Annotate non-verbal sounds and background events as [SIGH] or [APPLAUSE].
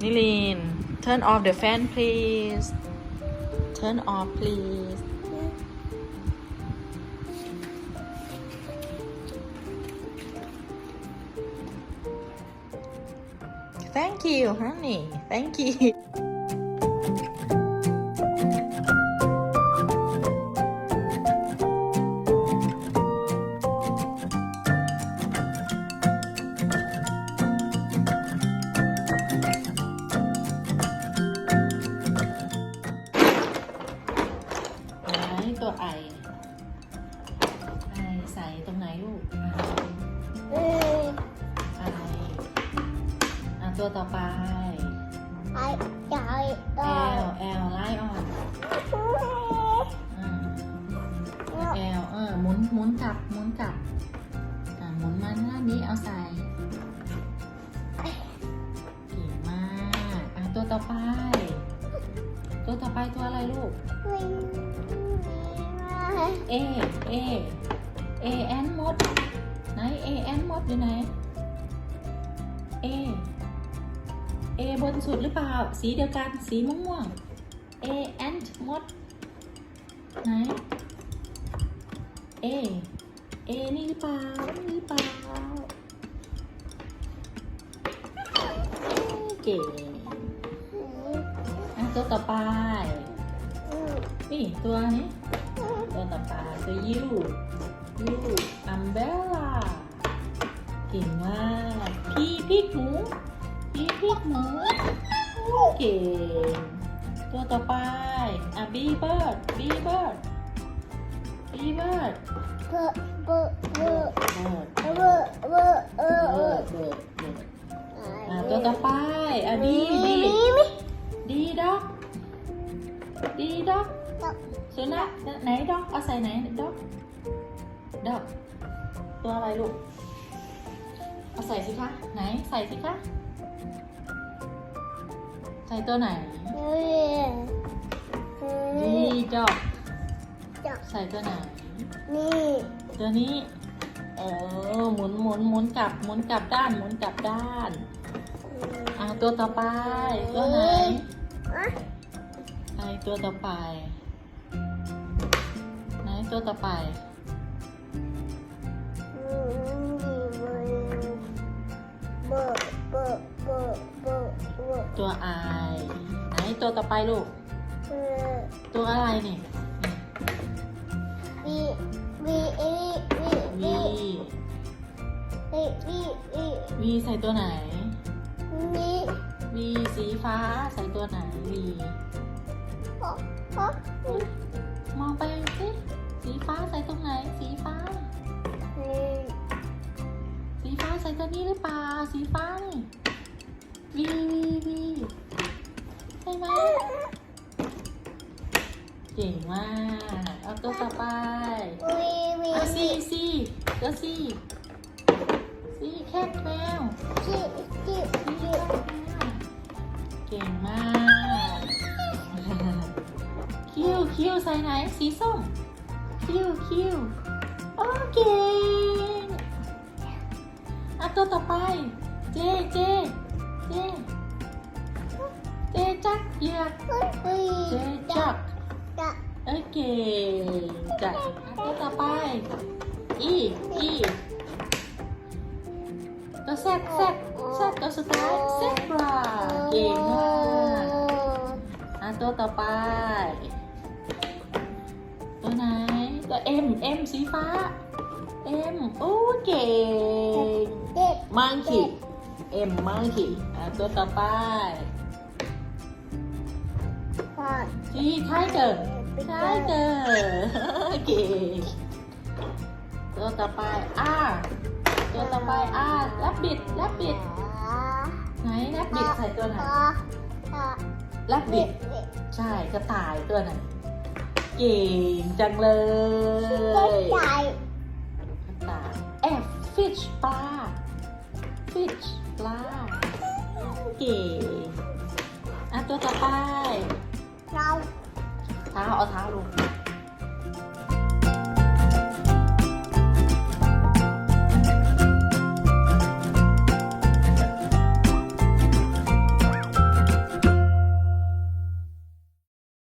Nilin turn off the fan please turn off please Thank you, honey. Thank you. [LAUGHS] ใส่ตรงไหนลูกเอ้ยไออะตัวต่อไป ไอ้ใจ L ต่อ L ไล่ออนอ่า L เออหมุนหมุนกลับหมุนกลับอ่าหมุนมาด้านนี้เอาใส่เก่งมากอะตัวต่อไป ตัวต่อไปตัวอะไรลูก ไม่มีอะไร A A A N มดไหน A N มดอยู่ไหน A A บนสุดหรือเปล่า สีเดียวกันสีม่วงๆ A N มดไหน A A นี่หรือเปล่านี่หรือเปล่าเก่งอะตัวต่อไปนี่ตัวนี้ตัวต่อไปตัวยู ยูอัมเบล่าเก่งมากพี่พริกหมูพี่พริกหมูเก่งตัวต่อไปอะบีเบิร์ดบีเบิร์ดบีเบิร์ดเบอร์เบอร์เบอร์เบิร์ดเบอร์เบอร์เบิร์ดเบิร์ดเบิร์ดอะตัวต่อไปอะดีดีดีด็อกดีด็อกสุนัขไหนด็อกเอาใส่ไหนด็อก ด็อกตัวอะไรลูก เอาใส่สิคะ ไหนใส่สิคะ ใส่ตัวไหน นี่ดีด็อกจับใส่ตัวไหน นี่ตัวนี้เออหมุนหมุนหมุนกลับหมุนกลับด้านหมุนกลับด้านอ่าตัวต่อไปตัวไหนอะไอตัวต่อไป ไหนตัวต่อไป ตัวไอไหนตัวต่อไปลูกเออตัวอะไรนี่วีวีเอวีวีวีวีวีวีใส่ตัวไหนวีวีสีฟ้าใส่ตัวไหนวีโอ้โอ้มองไปสิสีฟ้าใส่ตรงไหน สีฟ้า สีฟ้าใส่ตัวนี้หรือเปล่า สีฟ้านี่วีวีวีใช่ไหมเก่งมากเอาตัวต่อไปวีวีเอาซีซีตัวซีซีแคทแมวจีจีซีแคจีทแมวเก่งมากคิวคิวใส่ไหนสีส้มคิวคิวโอเก่งอะ ตัวต่อไป เจ เจ เจ เจจักเหยือกวีเจจักจักโอเคจักอะตัวต่อไป อี อี ตัวแซดแซดแซดตัวสุดท้ายแซดบราเก่งมากอะตัวต่อไปตัวไหน ตัวเอ็มเอ็มสีฟ้าเอ็มโอ้เก่งเด็กมังคีเอ็มมังคีอะตัวต่อไปผ่านจีไทเกอร์ไทเกอร์เก่งตัวต่อไปอาตัวต่อไปอาแรบบิดแรบบิดไหนแรบบิดใส่ตัวไหนแรบบิดใช่กระต่ายตัวไหน เก่งจังเลยใจกระต่าย F fish ปลา fish ปลา เก่งอะตัวต่อไปเราเท้าเอาเท้าลง